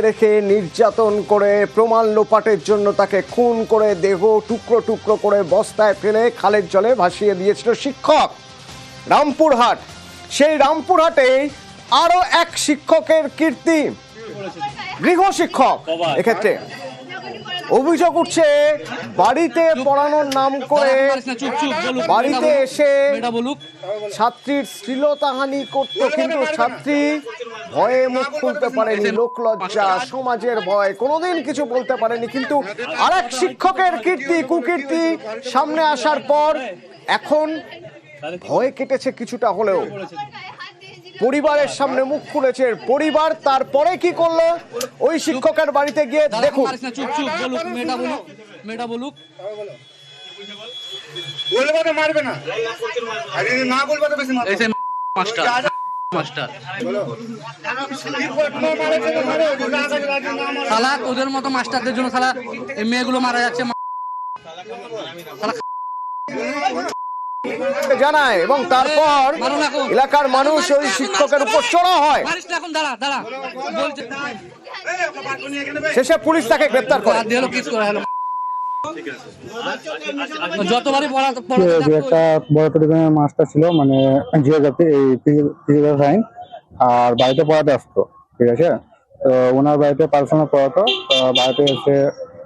রেখে নির্যাতন করে প্রমাণ লোপাটের জন্য তাকে খুন করে দেহ টুকরো টুকরো করে বস্তায় ফেলে খালের জলে ভাসিয়ে দিয়েছিল শিক্ষক রামপুরহাট। সেই রামপুরহাটে আরও এক শিক্ষকের কীর্তি। গৃহ শিক্ষক এক্ষেত্রে। অভিযোগ উঠছে বাড়িতে পড়ানোর নাম করে বলুক বাড়িতে এসে ছাত্রীর শ্লীলতাহানি করত কিন্তু ছাত্রী ভয়ে মুখ খুলতে পারেনি লোকলজ্জা সমাজের ভয় কোনোদিন কিছু বলতে পারেনি কিন্তু আরেক শিক্ষকের কীর্তি কুকীর্তি সামনে আসার পর এখন ভয় কেটেছে কিছুটা হলেও। পরিবারের সামনে মুখ খুলেছে পরিবার তারপরে কি করল? ওই শিক্ষকের বাড়িতে গিয়ে দেখুন। চুপ চুপ বলুক মেয়েটা বলুক মেয়েটা বলুক। বলবে তো মারবে না। না বলবে তো বেশি মারবে। Master master. শালা তোদের মতো মাস্টারদের জন্য শালা এই মেয়েগুলো মারা যাচ্ছে জানায় এবং তারপর এলাকার মানুষ ওই শিক্ষকের উপর চড়া হয়। শেষে পুলিশ তাকে গ্রেপ্তার করে। দিয়ে যতবারই একটা বড় পরিমাণের মাস্টার ছিল মানে জিওগ্রাফি এই আর বাড়িতে পড়াতে আসতো ঠিক আছে? তো ওনার বাড়িতে পার্সোনাল পড়াতো বাড়িতে এসে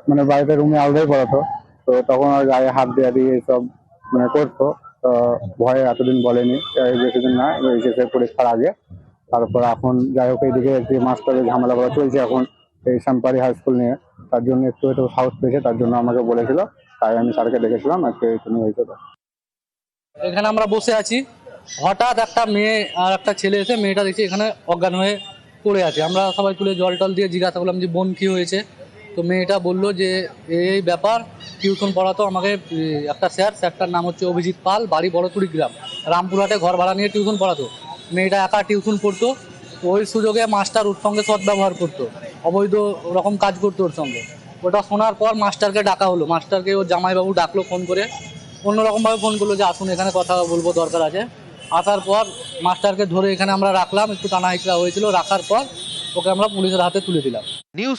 মানে বাড়িতে রুমে আলাদাই পড়াতো তো তখন আর গায়ে হাত দেওয়া দিয়ে এইসব মানে করতো। ভয়ে এতদিন বলেনি এই বেশি দিন না এইচএসএ পরীক্ষার আগে। তারপর এখন যাই হোক এইদিকে একটি মাস্টারের ঝামেলা করা চলছে এখন এই সাম্পারি হাই স্কুল নিয়ে। তার জন্য একটু একটু সাহস পেয়েছে, তার জন্য আমাকে বলেছিল, তাই আমি স্যারকে দেখেছিলাম আজকে জন্য হয়েছিল এখানে আমরা বসে আছি। হঠাৎ একটা মেয়ে আর একটা ছেলে এসে মেয়েটা দেখছি এখানে অজ্ঞান হয়ে পড়ে আছে। আমরা সবাই তুলে জল টল দিয়ে জিজ্ঞাসা করলাম যে, বোন কি হয়েছে? তো মেয়েটা বলল যে, এই ব্যাপার, টিউশন পড়াতো আমাকে একটা স্যার, স্যারটার নাম হচ্ছে অভিজিৎ পাল, বাড়ি বড়তুড়ি গ্রাম। রামপুরহাটে ঘর ভাড়া নিয়ে টিউশন পড়াতো। মেয়েটা একা টিউশন পড়তো, ওই সুযোগে মাস্টার ওর সঙ্গে সদ্ব্যবহার করতো, অবৈধ রকম কাজ করতো ওর সঙ্গে। ওটা শোনার পর মাস্টারকে ডাকা হলো। মাস্টারকে ওর জামাইবাবু ডাকলো ফোন করে। অন্যরকমভাবে ফোন করল যে, আসুন, এখানে কথা বলব, দরকার আছে। আসার পর মাস্টারকে ধরে এখানে আমরা রাখলাম। একটু টানা হয়েছিল। রাখার পর ওকে আমরা পুলিশের হাতে তুলে দিলাম। নিউজ